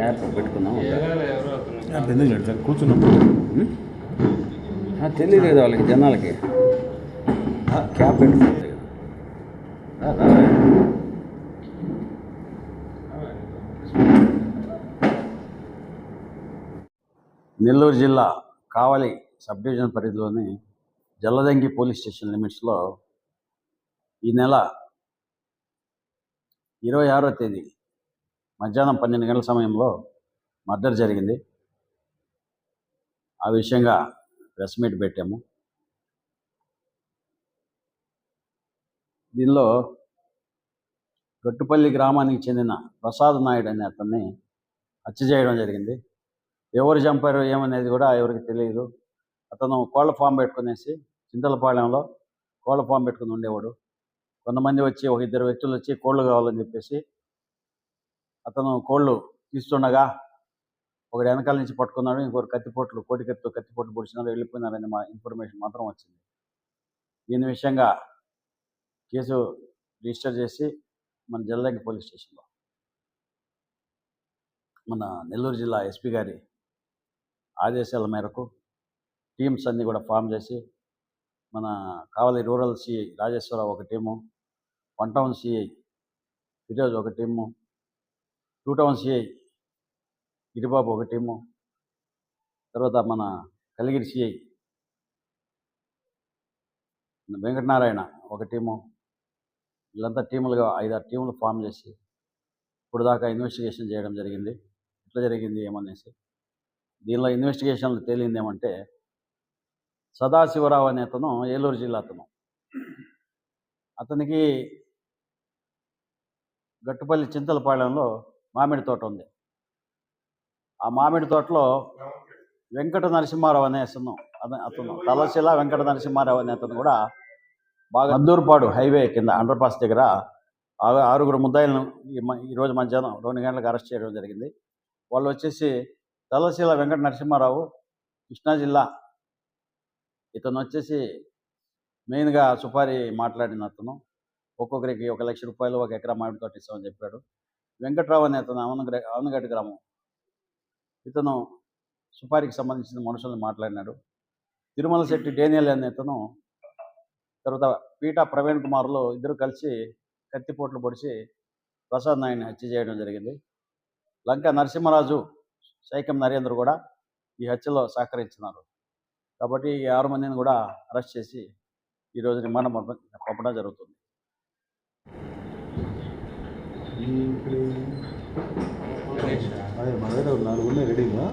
Cap పెట్టుకుందాం ఎందుకు లేదు సార్ కూర్చున్నప్పుడు. ఆ, తెలియలేదు వాళ్ళకి జనాలకి. క్యాప్ పెట్టుకుంది. నెల్లూరు జిల్లా కావలి సబ్ డివిజన్ పరిధిలోని జల్లదంకి పోలీస్ స్టేషన్ లిమిట్స్లో ఈ నెల ఇరవై ఆరో తేదీ మధ్యాహ్నం పన్నెండు గంటల సమయంలో మర్డర్ జరిగింది. ఆ విషయంగా ప్రెస్ మీట్ పెట్టాము. దీనిలో గట్టుపల్లి గ్రామానికి చెందిన ప్రసాద్ నాయుడు అనే అతన్ని హత్య చేయడం జరిగింది. ఎవరు చంపారు ఏమనేది కూడా ఎవరికి తెలియదు. అతను కోళ్ళ ఫామ్ పెట్టుకునేసి చింతలపాలెంలో కోళ్ళ ఫామ్ పెట్టుకుని ఉండేవాడు. కొంతమంది వచ్చి ఒక ఇద్దరు వ్యక్తులు వచ్చి కోళ్ళు కావాలని చెప్పేసి అతను కోళ్ళు తీస్తుండగా ఒకటి వెనకాల నుంచి పట్టుకున్నాడు ఇంకొకరు కత్తిపోట్లు కోటి కత్తితో కత్తిపోట్లు పొడిచినారు వెళ్ళిపోయినారని మా ఇన్ఫర్మేషన్ మాత్రం వచ్చింది. దీని విషయంగా కేసు రిజిస్టర్ చేసి మన జల్లంగి పోలీస్ స్టేషన్లో. మన నెల్లూరు జిల్లా ఎస్పీ గారి ఆదేశాల మేరకు టీమ్స్ అన్నీ కూడా ఫామ్ చేసి మన కావలి రూరల్ సిఐ రాజేశ్వరరావు ఒక team one town CI Firoz ఒక team two town CI Giribabu ఒక టీము తర్వాత మన కలిగిరి సిఐ వెంకటనారాయణ ఒక టీము వీళ్ళంతా టీములుగా ఐదారు టీములు ఫామ్ చేసి ఇప్పుడు దాకా ఇన్వెస్టిగేషన్ చేయడం జరిగింది. ఎట్లా జరిగింది ఏమనేసి దీనిలో ఇన్వెస్టిగేషన్లు తేలింది ఏమంటే సదాశివరావు అనే అతను ఏలూరు జిల్లా అతను. అతనికి గట్టుపల్లి చింతలపాళెంలో మామిడి తోట ఉంది. ఆ మామిడి తోటలో వెంకట నరసింహారావు అనే అతను అతను తలశిల వెంకట నరసింహారావు అనే అతను కూడా బాగా అందూరుపాడు హైవే కింద అండర్ పాస్ దగ్గర ఆరుగురు ముద్దాయిలను ఈ మ- ఈరోజు మధ్యాహ్నం రెండు గంటలకు అరెస్ట్ చేయడం జరిగింది. వాళ్ళు వచ్చేసి తలశీల వెంకట నరసింహారావు కృష్ణా జిల్లా ఇతను వచ్చేసి మెయిన్గా సుపారి మాట్లాడిన అతను. ఒక్కొక్కరికి ఒక లక్ష రూపాయలు ఒక ఎకరా మామిడి తోట ఇస్తామని చెప్పాడు. వెంకట్రావు అనే అతను అవనగ అవనగడ్డ గ్రామం. ఇతను సుపారికి సంబంధించిన మనుషులను మాట్లాడినాడు. తిరుమల శెట్టి డేనియల్ అనే అతను తర్వాత పీటా ప్రవీణ్ కుమార్లు ఇద్దరు కలిసి కత్తిపోట్లు పొడిచి ప్రసాద్ నాయుడిని హత్య చేయడం జరిగింది. లంక నరసింహరాజు సైకం నరేంద్ర కూడా ఈ హత్యలో సహకరించినారు. కాబట్టి ఈ ఆరు మందిని కూడా అరెస్ట్ చేసి ఈరోజు రిమాండ్ పంపడం జరుగుతుంది. அதே மதுரை ஒரு நாலு ஒன்று ரெடிங்களா